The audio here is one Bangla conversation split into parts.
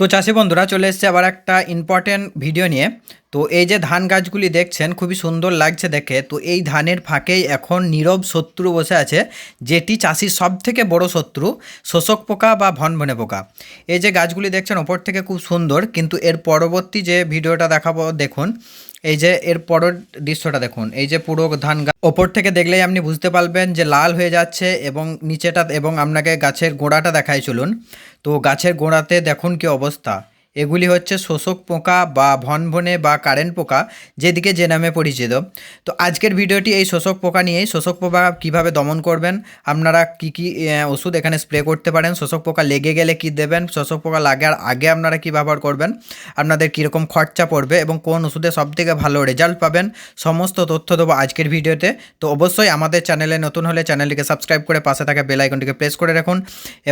তো চাষি বন্ধুরা, চলে এসছে আবার একটা ইম্পর্টেন্ট ভিডিও নিয়ে। তো এই যে ধান গাছগুলি দেখছেন, খুবই সুন্দর লাগছে দেখে। তো এই ধানের ফাঁকেই এখন নীরব শত্রু বসে আছে, যেটি চাষির সব থেকে বড় শত্রু, শোষক পোকা বা ভনভনে পোকা। এই যে গাছগুলি দেখছেন, ওপর থেকে খুব সুন্দর, কিন্তু এর পরবর্তী যে ভিডিওটা দেখাবো, দেখুন। এই যে এর পরের দৃশ্যটা দেখুন, এই যে পুরো ধান গাছ ওপর থেকে দেখলেই আপনি বুঝতে পারবেন যে লাল হয়ে যাচ্ছে এবং নিচেটা এবং আপনাকে গাছের গোড়াটা দেখাই চলুন। তো গাছের গোড়াতে দেখুন কি অবস্থা। এগুলি হচ্ছে শোষক পোকা বা ভনভনে বা কারেন্ট পোকা, যেদিকে যে নামে পরিচিত। তো আজকের ভিডিওটি এই শোষক পোকা নিয়েই, শোষক পোকা কীভাবে দমন করবেন, আপনারা কি কি ওষুধ এখানে স্প্রে করতে পারেন, শোষক পোকা লেগে গেলে কি দেবেন, শোষক পোকা লাগার আগে আপনারা কি ব্যবহার করবেন, আপনাদের কীরকম খরচা পড়বে এবং কোন ওষুধে সবথেকে ভালো রেজাল্ট পাবেন, সমস্ত তথ্য দেবো আজকের ভিডিওতে। তো অবশ্যই আমাদের চ্যানেলে নতুন হলে চ্যানেলটিকে সাবস্ক্রাইব করে পাশে থাকা বেল আইকনটিকে প্রেস করে রাখুন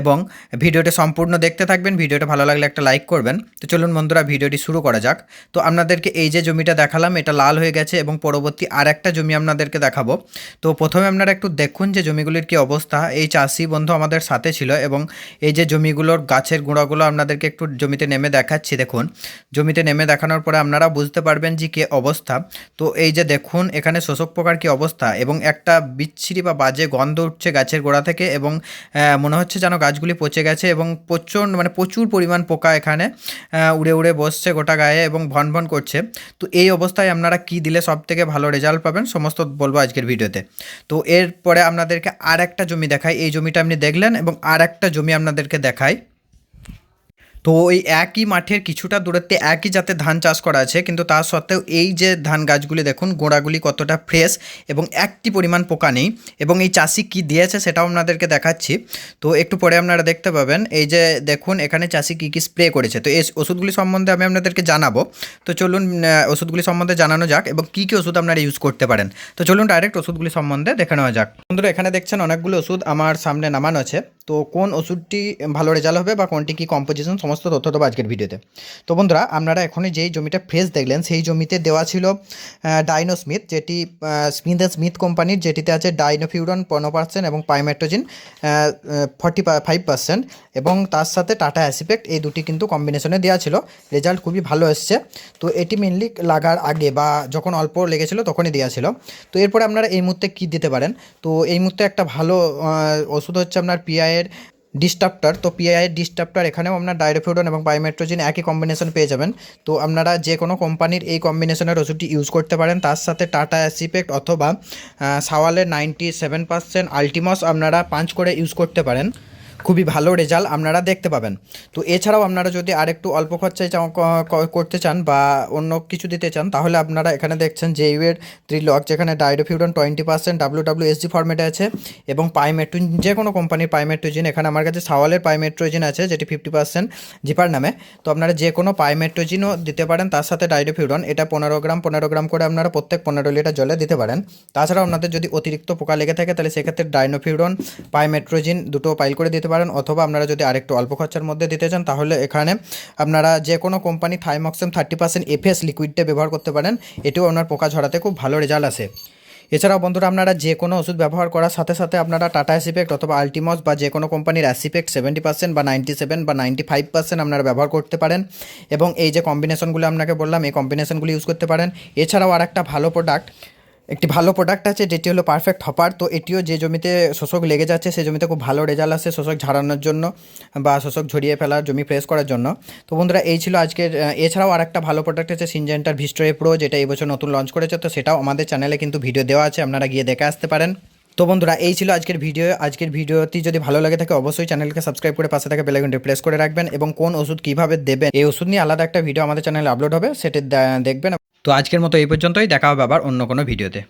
এবং ভিডিওটি সম্পূর্ণ দেখতে থাকবেন, ভিডিওটা ভালো লাগলে একটা লাইক করবেন। তো চলুন বন্ধুরা, ভিডিওটি শুরু করা যাক। তো আপনাদেরকে এই যে জমিটা দেখালাম, এটা লাল হয়ে গেছে এবং পরবর্তী আর একটা জমি আপনাদেরকে দেখাবো। তো প্রথমে আপনারা একটু দেখুন যে জমিগুলির কি অবস্থা। এই চাষি বন্ধু আমাদের সাথে ছিল এবং এই যে জমিগুলোর গাছের গুঁড়াগুলো আপনাদেরকে একটু জমিতে নেমে দেখাচ্ছি, দেখুন। জমিতে নেমে দেখানোর পরে আপনারা বুঝতে পারবেন যে কি অবস্থা। তো এই যে দেখুন, এখানে শোষক পোকার কি অবস্থা এবং একটা বিচ্ছিরি বা বাজে গন্ধ উঠছে গাছের গোড়া থেকে এবং মনে হচ্ছে যেন গাছগুলি পচে গেছে এবং প্রচণ্ড মানে প্রচুর পরিমাণ পোকা এখানে। উড়ে উড়ে বসছে গোটা গায়ে এবং ভন ভন করছে। তো এই অবস্থায় আপনারা কি দিলে সব থেকে ভালো রেজাল্ট পাবেন সমস্ত বলব আজকের ভিডিওতে। তো এরপরে আপনাদেরকে আর একটা জমি দেখাই। এই জমিটা আপনি দেখলেন এবং আর একটা জমি আপনাদেরকে দেখাই। তো ওই একই মাঠের কিছুটা দূরত্বে একই জাতের ধান চাষ করা আছে, কিন্তু তা সত্ত্বেও এই যে ধান গাছগুলি দেখুন, গোড়াগুলি কতটা ফ্রেশ এবং একটি পরিমাণ পোকা নেই এবং এই চাষি কি দিয়েছে সেটাও আপনাদেরকে দেখাচ্ছি। তো একটু পরে আপনারা দেখতে পাবেন, এই যে দেখুন, এখানে চাষি কী কী স্প্রে করেছে। তো এই ওষুধগুলি সম্বন্ধে আমি আপনাদেরকে জানাব। তো চলুন ওষুধগুলি সম্বন্ধে জানানো যাক এবং কী কী ওষুধ আপনারা ইউজ করতে পারেন। তো চলুন ডাইরেক্ট ওষুধগুলি সম্বন্ধে দেখে নেওয়া যাক। বন্ধুরা, এখানে দেখছেন অনেকগুলো ওষুধ আমার সামনে নামানো আছে। তো কোন ওষুধটি ভালো রেজাল্ট হবে বা কোনটি কী কম্পোজিশন সমস্ত তথ্য দেবো আজকের ভিডিওতে তো। বন্ধুরা, আপনারা এখনই যেই জমিটা ফ্রেশ দেখলেন, সেই জমিতে দেওয়া ছিল ডাইনো স্মিথ যেটি স্মিথ অ্যান্ড স্মিথ কোম্পানির যেটিতে আছে ডাইনোফিউরন পনেরো পার্সেন্ট এবং পাইমেট্রোজিন ফর্টি ফাইভ পার্সেন্ট এবং তার সাথে টাটা অ্যাসিপেক্ট এই দুটি কিন্তু কম্বিনেশনে দেওয়া ছিল। রেজাল্ট খুবই ভালো এসছে। তো এটি মেনলি লাগার আগে বা যখন অল্প লেগেছিল তখনই দেওয়া ছিল। তো এরপরে আপনারা এই মুহূর্তে কী দিতে পারেন? তো এই মুহূর্তে একটা ভালো ওষুধ হচ্ছে আপনার পিআইয়ের ডিস্টাপ্টার তো পিআইয়ের ডিস্টাপ্টার এখানেও আপনার ডাইরোফিউডন এবং বায়োমেট্রোজিন একই কম্বিনেশন পেয়ে যাবেন। তো আপনারা যে কোনো কোম্পানির এই কম্বিনেশনের ওষুধটি ইউজ করতে পারেন। তার সাথে টাটা অ্যাসিপেক্ট অথবা সাওয়ালের নাইনটি সেভেন পার্সেন্ট আলটিমস আপনারা পাঁচ করে ইউজ করতে পারেন। খুবই ভালো রেজাল্ট আপনারা দেখতে পাবেন। তো এছাড়াও আপনারা যদি আরেকটু অল্প খরচায় করতে চান বা অন্য কিছু দিতে চান, তাহলে আপনারা এখানে দেখছেন যে ইউএর ত্রিলক যেখানে ডাইডোফিউডন twenty percent W W S ফর্মেটে আছে এবং পাইমেট্রোজিন যে কোনো কোম্পানির পাইমেট্রোজিন এখানে আমার কাছে সাওয়ালের পাইমেট্রোজিন আছে, যেটি ফিফটি পার্সেন্ট জিপার নামে। তো আপনারা যে কোনো পাইমেট্রোজিনও দিতে পারেন, তার সাথে ডাইডোফিউডন এটা পনেরো গ্রাম পনেরো গ্রাম করে আপনারা প্রত্যেক পনেরো লিটার জলে দিতে পারেন। তাছাড়াও আপনাদের যদি অতিরিক্ত পোকা লেগে থাকে, তাহলে সেক্ষেত্রে ডাইনোফিউরন পাইমেট্রোজিন দুটো পাইল করে দিতে পারেন অথবা আপনারা যদি আরেকটু অল্প খরচার মধ্যে দিতে চান, তাহলে এখানে আপনারা যে কোনো company thiamethoxam thirty percent F লিকুইডটা ব্যবহার করতে পারেন। এটিও আপনার পোকা ঝরাতে খুব ভালো রেজাল্ট আসে। এছাড়াও বন্ধুরা, আপনারা যে কোনো ওষুধ ব্যবহার করার সাথে সাথে আপনারা টাটা অ্যাসিপেক্ট অথবা আলটিমস বা যে কোনো কোম্পানির অ্যাসিপেক্ট সেভেন্টি পার্সেন্ট বা নাইনটি সেভেন বা নাইনটি ফাইভ পার্সেন্ট আপনারা ব্যবহার করতে পারেন এবং এই যে কম্বিনেশনগুলো আপনাকে বললাম, এই কম্বিনেশনগুলো ইউজ করতে পারেন। এছাড়াও আর একটা ভালো প্রোডাক্ট একটি ভালো প্রোডাক্ট আছে, যেটি হলো পারফেক্ট হপার তো এটিও যে জমিতে শোষক লেগে যাচ্ছে সেই জমিতে খুব ভালো রেজাল্ট আসে শোষক ঝাড়ানোর জন্য বা শোষক ঝরিয়ে ফেলার, জমি ফ্রেশ করার জন্য। তো বন্ধুরা, এই ছিল আজকের এছাড়াও আর একটা ভালো প্রোডাক্ট আছে সিনজেন্টার ভিস্টোরে প্রো যেটা এই বছর নতুন লঞ্চ করেছে, তো সেটাও আমাদের চ্যানেলে কিন্তু ভিডিও দেওয়া আছে, আপনারা গিয়ে দেখে আসতে পারেন। তো বন্ধুরা, এই ছিল আজকের ভিডিও আজকের ভিডিওটি যদি ভালো লাগে থাকে, অবশ্যই চ্যানেলকে সাবস্ক্রাইব করে পাশে থাকা বেলাইকনটি প্রেস করে রাখবেন এবং কোন ওষুধ কীভাবে দেবেন, এই ওষুধ নিয়ে আলাদা একটা ভিডিও আমাদের চ্যানেলে আপলোড হবে, সেটা দেখবেন তো আজকের মতো এই পর্যন্তই দেখা হবে আবার অন্য কোনো ভিডিওতে।